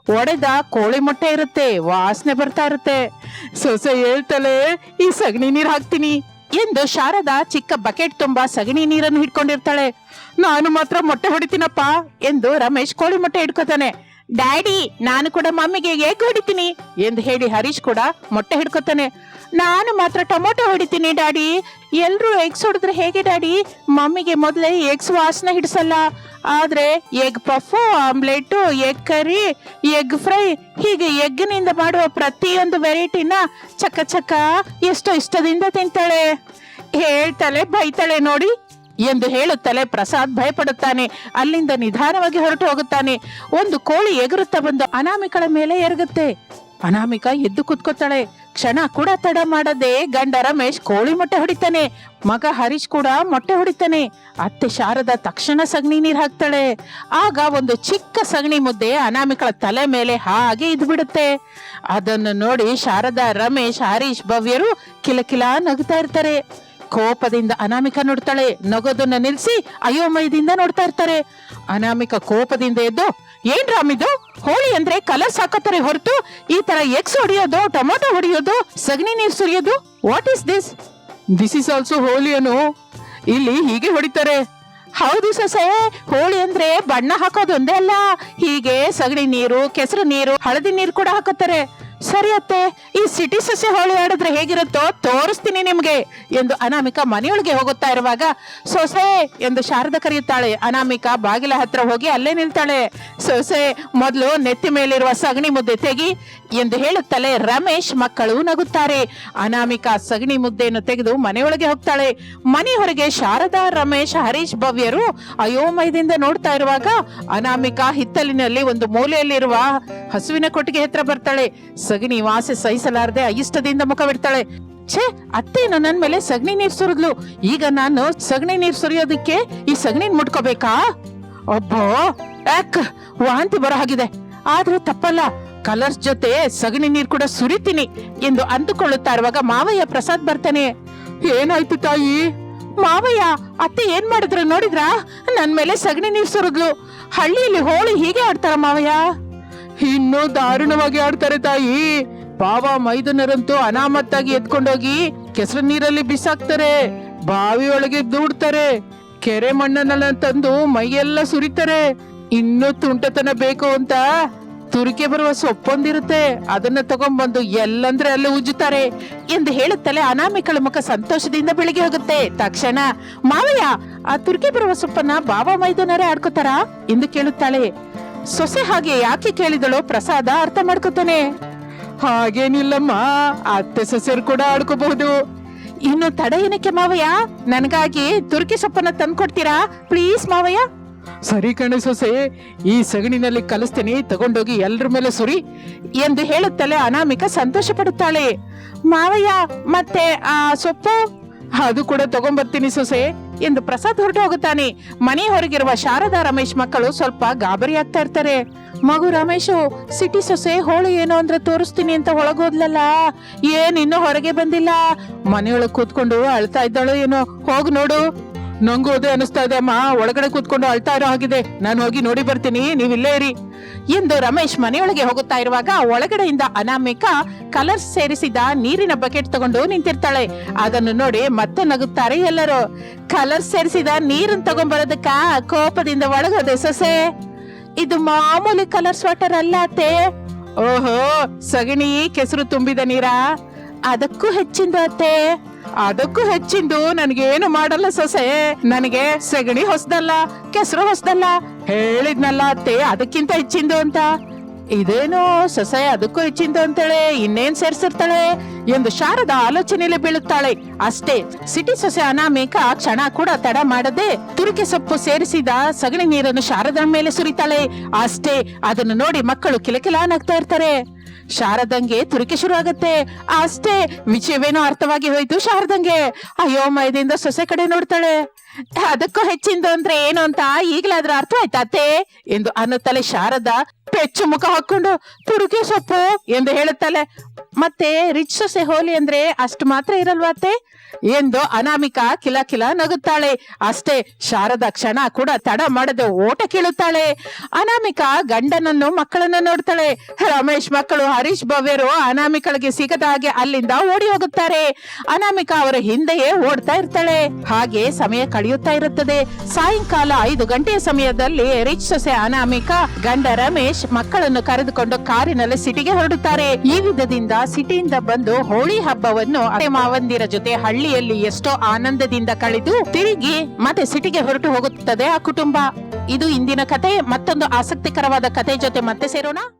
ಒಡೆದ ಕೋಳಿ ಮೊಟ್ಟೆ ಇರುತ್ತೆ, ವಾಸನೆ ಬರ್ತಾ ಇರುತ್ತೆ. ಸೊಸೆ ಹೇಳ್ತಲೆ ಈ ಸಗಣಿ ನೀರು ಹಾಕ್ತೀನಿ ಎಂದು ಶಾರದಾ ಚಿಕ್ಕ ಬಕೆಟ್ ತುಂಬಾ ಸಗಣಿ ನೀರನ್ನು ಹಿಡ್ಕೊಂಡಿರ್ತಾಳೆ. ನಾನು ಮಾತ್ರ ಮೊಟ್ಟೆ ಹೊಡಿತೀನಪ್ಪ ಎಂದು ರಮೇಶ್ ಕೋಳಿ ಮೊಟ್ಟೆ ಹಿಡ್ಕೋತಾನೆ. ಡ್ಯಾಡಿ, ನಾನು ಕೂಡ ಮಮ್ಮಿಗೆ ಎಗ್ ಹೊಡಿತೀನಿ? ಎಂದು ಹೇಳಿ ಹರೀಶ್ ಕೂಡ ಮೊಟ್ಟೆ ಹಿಡ್ಕೊತಾನೆ. ನಾನು ಮಾತ್ರ ಟೊಮೊಟೊ ಹೊಡಿತೀನಿ ಡ್ಯಾಡಿ. ಎಲ್ಲರೂ ಎಗ್ಸ್ ಹೊಡೆದ್ರೆ ಹೇಗೆ ಡ್ಯಾಡಿ? ಮಮ್ಮಿಗೆ ಮೊದಲೇ ಎಗ್ಸ್ ವಾಸನೆ ಹಿಡಿಸಲ್ಲ. ಆದ್ರೆ egg puff omelette, egg curry, egg fry, ಹೀಗೆ ಎಗ್ನಿಂದ ಮಾಡುವ ಪ್ರತಿಯೊಂದು ವೆರೈಟಿನ ಚಕ್ಕ ಚಕ್ಕ ಎಷ್ಟೋ ಇಷ್ಟದಿಂದ ತಿಂತಾಳೆ. ಹೇಳ್ತಾಳೆ, ಬೈತಾಳೆ ನೋಡಿ. ಎಂದು ಹೇಳುತ್ತಲೇ ಪ್ರಸಾದ್ ಭಯಪಡುತ್ತಾನೆ. ಅಲ್ಲಿಂದ ನಿಧಾನವಾಗಿ ಹೊರಟು ಹೋಗುತ್ತಾನೆ. ಒಂದು ಕೋಳಿ ಎಗರುತ್ತಾ ಬಂದು ಅನಾಮಿಕಳ ಮೇಲೆ ಎರಗುತ್ತೆ. ಅನಾಮಿಕ ಎದ್ದು ಕುತ್ಕೋತಾಳೆ ಕ್ಷಣ ಕೂಡ ತಡ ಮಾಡದೆ ಗಂಡ ರಮೇಶ್ ಕೋಳಿ ಮೊಟ್ಟೆ ಹೊಡಿತಾನೆ. ಮಗ ಹರೀಶ್ ಕೂಡ ಮೊಟ್ಟೆ ಹೊಡಿತಾನೆ. ಅತ್ತೆ ಶಾರದ ತಕ್ಷಣ ಸಗಣಿ ನೀರು ಹಾಕ್ತಾಳೆ. ಆಗ ಒಂದು ಚಿಕ್ಕ ಸಗಣಿ ಮುದ್ದೆ ಅನಾಮಿಕಳ ತಲೆ ಮೇಲೆ ಹಾಗೆ ಇದ್ ಬಿಡುತ್ತೆ ಅದನ್ನು ನೋಡಿ ಶಾರದಾ ರಮೇಶ್, ಹರೀಶ್, ಭವ್ಯರು ಕಿಲಕಿಲ ನಗ್ತಾ ಇರ್ತಾರೆ. ಕೋಪದಿಂದ ಅನಾಮಿಕ ನೋಡ್ತಾಳೆ. ನಗೋದನ್ನ ನಿಲ್ಸಿ ಅಯೋಮಯದಿಂದ ನೋಡ್ತಾ ಇರ್ತಾರೆ. ಅನಾಮಿಕ ಕೋಪದಿಂದ ಎದ್ದು, ಏನ್ ರಾಮಿದು? ಹೋಳಿ ಅಂದ್ರೆ ಕಲರ್ಸ್ ಹಾಕತ್ತಾರೆ ಹೊರತು, ಈ ತರ ಎಕ್ಸ್ ಹೊಡಿಯೋದು, ಟೊಮೊಟೊ ಹೊಡಿಯೋದು, ಸಗಣಿ ನೀರ್ ಸುರಿಯೋದು? What is this this is also Anu ಇಲ್ಲಿ ಹೀಗೆ ಹೊಡಿತಾರೆ. ಹೌದು ಸೊಸೆ, ಹೋಳಿ ಅಂದ್ರೆ ಬಣ್ಣ ಹಾಕೋದೊಂದೇ ಅಲ್ಲ. ಹೀಗೆ ಸಗಣಿ ನೀರು, ಕೆಸರು ನೀರು, ಹಳದಿ ನೀರು ಕೂಡ ಹಾಕುತ್ತಾರೆ. ಸರಿ ಅತ್ತೆ, ಈ ಸಿಟಿ ಸಸ್ಯ ಹೋಳಿ ಆಡಿದ್ರೆ ಹೇಗಿರುತ್ತೋ ತೋರಿಸ್ತೀನಿ ನಿಮ್ಗೆ ಎಂದು ಅನಾಮಿಕಾ ಮನೆಯೊಳಗೆ ಹೋಗುತ್ತಾ ಇರುವಾಗ, ಸೊಸೆ ಎಂದು ಶಾರದಾ ಕರೆಯುತ್ತಾಳೆ. ಅನಾಮಿಕ ಬಾಗಿಲ ಹತ್ರ ಹೋಗಿ ಅಲ್ಲೇ ನಿಲ್ತಾಳೆ. ಸೊಸೆ ಮೊದಲು ನೆತ್ತಿ ಮೇಲಿರುವ ಸಗಣಿ ಮುದ್ದೆ ತೆಗಿ ಎಂದು ಹೇಳುತ್ತಲೇ ರಮೇಶ್ ಮಕ್ಕಳು ನಗುತ್ತಾರೆ. ಅನಾಮಿಕಾ ಸಗಣಿ ಮುದ್ದೆಯನ್ನು ತೆಗೆದು ಮನೆಯೊಳಗೆ ಹೋಗ್ತಾಳೆ. ಮನೆ ಹೊರಗೆ ಶಾರದಾ, ರಮೇಶ್, ಹರೀಶ್ ಭವ್ಯರು ಅಯೋಮಯದಿಂದ ನೋಡ್ತಾ ಇರುವಾಗ ಅನಾಮಿಕಾ ಹಿತ್ತಲಿನಲ್ಲಿ ಒಂದು ಮೂಲೆಯಲ್ಲಿರುವ ಹಸುವಿನ ಕೊಟ್ಟಿಗೆ ಹತ್ರ ಬರ್ತಾಳೆ. ಸಗಣಿ ವಾಸೆ ಸಹಿಸಲಾರದೆ ಅಯಿಷ್ಟದಿಂದ ಮುಖವಿಡ್ತಾಳೆ ಛೇ, ಅತ್ತೆ ನನ್ನ ಮೇಲೆ ಸಗಣಿ ನೀರ್ ಸುರಿದ್ಲು. ಈಗ ನಾನು ಸಗಣಿ ನೀರ್ ಸುರಿಯೋದಕ್ಕೆ ಈ ಸಗಣಿ ಮುಟ್ಕೋಬೇಕಾ? ಒಬ್ಬೋ ಯಾಕ್? ವಾಂತಿ ಬರೋ ಹಾಗಿದೆ. ಆದ್ರೂ ತಪ್ಪಲ್ಲ. ಕಲರ್ಸ್ ಜೊತೆ ಸಗಣಿ ನೀರ್ ಕೂಡ ಸುರಿತೀನಿ ಎಂದು ಅಂದುಕೊಳ್ಳುತ್ತಾ ಇರುವಾಗ ಮಾವಯ್ಯ ಪ್ರಸಾದ್ ಬರ್ತಾನೆ. ಏನಾಯ್ತು ತಾಯಿ? ಮಾವಯ್ಯ, ಅತ್ತೆ ಏನ್ ಮಾಡಿದ್ರು ನೋಡಿದ್ರಾ? ನನ್ ಮೇಲೆ ಸಗಣಿ ನೀರ್ ಸುರಿದ್ಲು. ಹಳ್ಳಿಯಲ್ಲಿ ಹೋಳಿ ಹೀಗೆ ಆಡ್ತಾರ ಮಾವಯ್ಯ. ಇನ್ನೂ ದಾರುಣವಾಗಿ ಆಡ್ತಾರೆ ತಾಯಿ. ಪಾವ ಮೈದನರಂತೂ ಅನಾಮತ್ತಾಗಿ ಎತ್ಕೊಂಡೋಗಿ ಕೆಸರು ನೀರಲ್ಲಿ ಬಿಸಾಕ್ತಾರೆ. ಬಾವಿ ಒಳಗೆ ದೂಡ್ತಾರೆ. ಕೆರೆ ಮಣ್ಣನ್ನೆಲ್ಲ ತಂದು ಮೈಯೆಲ್ಲ ಸುರಿತಾರೆ. ಇನ್ನೂ ತುಂಟತನ ಬೇಕು ಅಂತ ತುರಿಕೆ ಬರುವ ಸೊಪ್ಪೊಂದಿರುತ್ತೆ. ಅದನ್ನ ತಗೊಂಡ್ಬಂದು ಎಲ್ಲಂದ್ರೆ ಅಲ್ಲಿ ಉಜ್ಜುತ್ತಾರೆ ಎಂದು ಹೇಳುತ್ತಲೇ ಅನಾಮಿಕಳ ಮುಖ ಸಂತೋಷದಿಂದ ಬೆಳಿಗ್ಗೆ ಹೋಗುತ್ತೆ. ತಕ್ಷಣ, ಮಾವಯ್ಯ, ಆ ತುರ್ಕಿ ಬರುವ ಸೊಪ್ಪನ್ನ ಬಾಬಾ ಮೈದನರೇ ಆಡ್ಕೋತಾರ? ಎಂದು ಕೇಳುತ್ತಾಳೆ. ಸೊಸೆ ಹಾಗೆ ಯಾಕೆ ಕೇಳಿದಳು ಪ್ರಸಾದ ಅರ್ಥ ಮಾಡ್ಕೋತಾನೆ. ಹಾಗೇನಿಲ್ಲಮ್ಮ, ಅತ್ತೆ ಸೊಸೆರು ಕೂಡ ಆಡ್ಕೋಬಹುದು. ಇನ್ನು ತಡ ಏನಕ್ಕೆ ಮಾವಯ್ಯ? ನನಗಾಗಿ ತುರ್ಕಿ ಸೊಪ್ಪನ್ನ ತಂದ್ಕೊಡ್ತೀರಾ? ಪ್ಲೀಸ್ ಮಾವಯ್ಯ. ಸರಿ ಕಣೆ ಸೊಸೆ, ಈ ಸಗಣಿನಲ್ಲಿ ಕಲಿಸ್ತೀನಿ, ತಗೊಂಡೋಗಿ ಎಲ್ರ ಮೇಲೆ ಸುರಿ ಎಂದು ಹೇಳುತ್ತಲೇ ಅನಾಮಿಕ ಸಂತೋಷ ಪಡುತ್ತಾಳೆ ಮಾವಯ್ಯ, ಮತ್ತೆ ಆ ಸೊಪ್ಪು? ಅದು ಕೂಡ ತಗೊಂಬರ್ತೀನಿ ಸೊಸೆ ಎಂದು ಪ್ರಸಾದ್ ಹೊರಟು ಹೋಗುತ್ತಾನೆ. ಮನೆ ಹೊರಗಿರುವ ಶಾರದಾ ರಮೇಶ್ ಮಕ್ಕಳು ಸ್ವಲ್ಪ ಗಾಬರಿ ಆಗ್ತಾ ಇರ್ತಾರೆ. ಮಗು ರಮೇಶು, ಸಿಟಿ ಸೊಸೆ, ಹೋಳಿ ಏನೋ ಅಂದ್ರೆ ತೋರಿಸ್ತೀನಿ ಅಂತ ಒಳಗೋದ್ಲಲ್ಲ? ಏನ್ ಇನ್ನೂ ಹೊರಗೆ ಬಂದಿಲ್ಲ? ಮನೆಯೊಳಗೆ ಕೂತ್ಕೊಂಡು ಅಳ್ತಾ ಇದ್ದಾಳೋ ಏನೋ? ಹೋಗ್ ನೋಡು. ನಂಗೂ ಅದೇ ಅನಿಸ್ತಾ ಇದೆ, ಅಮ್ಮ. ಒಳಗಡೆ ಕೂತ್ಕೊಂಡು ಅಳ್ತಾ ಇರೋ ಹಾಗಿದೆ. ನಾನು ಹೋಗಿ ನೋಡಿ ಬರ್ತೀನಿ. ನೀವಿಲ್ಲೇ ಇರಿ. ಎಂದು ರಮೇಶ್ ಮನೆಯೊಳಗೆ ಹೋಗುತ್ತಾ ಇರುವಾಗ ಒಳಗಡೆಯಿಂದ ಅನಾಮಿಕ ಕಲರ್ಸ್ ಸೇರಿಸಿದ ನೀರಿನ ಬಕೆಟ್ ತಗೊಂಡು ನಿಂತಿರ್ತಾಳೆ. ಅದನ್ನು ನೋಡಿ ಮತ್ತೆ ನಗುತ್ತಾರೆ ಎಲ್ಲರೂ. ಕಲರ್ಸ್ ಸೇರಿಸಿದ ನೀರನ್ನು ತಗೊಂಡ್ಬರೋದಕ್ಕ ಕೋಪದಿಂದ ಒಳಗೋದೆ, ಸೊಸೆ. ಇದು ಮಾಮೂಲಿ ಕಲರ್ಸ್ ವಾಟರ್ ಅಲ್ಲ, ಅತ್ತೆ. ಓಹೋ, ಸಗಣಿ, ಕೆಸರು ತುಂಬಿದ ನೀರಾ? ಅದಕ್ಕೂ ಹೆಚ್ಚಿಂದ, ಅತ್ತೆ. ಅದಕ್ಕೂ ಹೆಚ್ಚಿಂದು ನನಗೇನು ಮಾಡಲ್ಲ ಸೊಸೆ. ನನಗೆ ಸಗಣಿ ಹೊಸದಲ್ಲ, ಕೆಸರು ಹೊಸದಲ್ಲ. ಹೇಳಿದ್ನಲ್ಲ ಅತ್ತೆ, ಅದಕ್ಕಿಂತ ಹೆಚ್ಚಿಂದು ಅಂತ. ಇದೇನು ಸೊಸೆ ಅದಕ್ಕೂ ಹೆಚ್ಚಿಂದು ಅಂತೇಳೆ, ಇನ್ನೇನ್ ಸೇರ್ಸಿರ್ತಾಳೆ? ಎಂದು ಶಾರದ ಆಲೋಚನೆಯಲ್ಲಿ ಬೀಳುತ್ತಾಳೆ. ಅಷ್ಟೇ, ಸಿಟಿ ಸೊಸೆ ಅನಾಮೇಕ ಕ್ಷಣ ಕೂಡ ತಡ ಮಾಡದೆ ತುರಿಕೆ ಸೊಪ್ಪು ಸೇರಿಸಿದ ಸಗಣಿ ನೀರನ್ನು ಶಾರದ ಮೇಲೆ ಸುರಿತಾಳೆ. ಅಷ್ಟೇ, ಅದನ್ನು ನೋಡಿ ಮಕ್ಕಳು ಕಿಲಕಿಲಾನಾಗ್ತಾ ಇರ್ತಾರೆ. ಶಾರದಂಗೆ ತುರಿಕೆ ಶುರು ಆಗತ್ತೆ ಅಷ್ಟೇ ವಿಷಯವೇನೋ ಅರ್ಥವಾಗಿ ಹೋಯ್ತು ಶಾರದಂಗೆ. ಅಯ್ಯೋ ಮೈದಿಂದ ಸೊಸೆ ಕಡೆ ನೋಡ್ತಾಳೆ. ಅದಕ್ಕೂ ಹೆಚ್ಚಿಂದು ಅಂದ್ರೆ ಏನು ಅಂತ ಈಗಲಾದ್ರೂ ಅರ್ಥ ಆಯ್ತಾ, ಅತ್ತೆ? ಎಂದು ಅನ್ನುತ್ತಲೆ ಶಾರದಾ ಪೆಚ್ಚು ಮುಖ ಹಾಕೊಂಡು ತುರುಕೆ ಸೊಪ್ಪು ಎಂದು ಹೇಳುತ್ತಲೆ, ಮತ್ತೆ ರಿಚ್ ಸೊಸೆ ಹೋಲಿ ಅಂದ್ರೆ ಅಷ್ಟು ಮಾತ್ರ ಇರಲ್ವಾ ಅತ್ತೆ? ಎಂದು ಅನಾಮಿಕಾ ಕಿಲ ಕಿಲ ನಗುತ್ತಾಳೆ. ಅಷ್ಟೇ ಶಾರದಾ ಕ್ಷಣ ಕೂಡ ತಡ ಮಾಡದೆ ಓಟ ಕೇಳುತ್ತಾಳೆ. ಅನಾಮಿಕಾ ಗಂಡನನ್ನು, ಮಕ್ಕಳನ್ನು ನೋಡ್ತಾಳೆ. ರಮೇಶ್ ಮಕ್ಕಳು, ಹರೀಶ್ ಭವ್ಯರು ಅನಾಮಿಕಳಿಗೆ ಸಿಗದ ಹಾಗೆ ಅಲ್ಲಿಂದ ಓಡಿ ಹೋಗುತ್ತಾರೆ. ಅನಾಮಿಕಾ ಅವರ ಹಿಂದೆಯೇ ಓಡ್ತಾ ಇರ್ತಾಳೆ. ಹಾಗೆ ಸಮಯ ಕಳೆಯುತ್ತಾ ಇರುತ್ತದೆ. ಸಾಯಂಕಾಲ ಐದು ಗಂಟೆಯ ಸಮಯದಲ್ಲಿ ರಿಚ್ ಸೊಸೆ ಅನಾಮಿಕ ಗಂಡ ರಮೇಶ್ ಮಕ್ಕಳನ್ನು ಕರೆದುಕೊಂಡು ಕಾರಿನಲ್ಲಿ ಸಿಟಿಗೆ ಹೊರಡುತ್ತಾರೆ. ಈ ವಿಧದಿಂದ ಸಿಟಿಯಿಂದ ಬಂದು ಹೋಳಿ ಹಬ್ಬವನ್ನು ಮಾವಂದಿರ ಜೊತೆ ಹಳ್ಳಿಯಲ್ಲಿ ಎಷ್ಟೋ ಆನಂದದಿಂದ ಕಳೆದು ತಿರುಗಿ ಮತ್ತೆ ಸಿಟಿಗೆ ಹೊರಟು ಹೋಗುತ್ತದೆ ಆ ಕುಟುಂಬ. ಇದು ಇಂದಿನ ಕತೆ. ಮತ್ತೊಂದು ಆಸಕ್ತಿಕರವಾದ ಕತೆ ಜೊತೆ ಮತ್ತೆ ಸೇರೋಣ.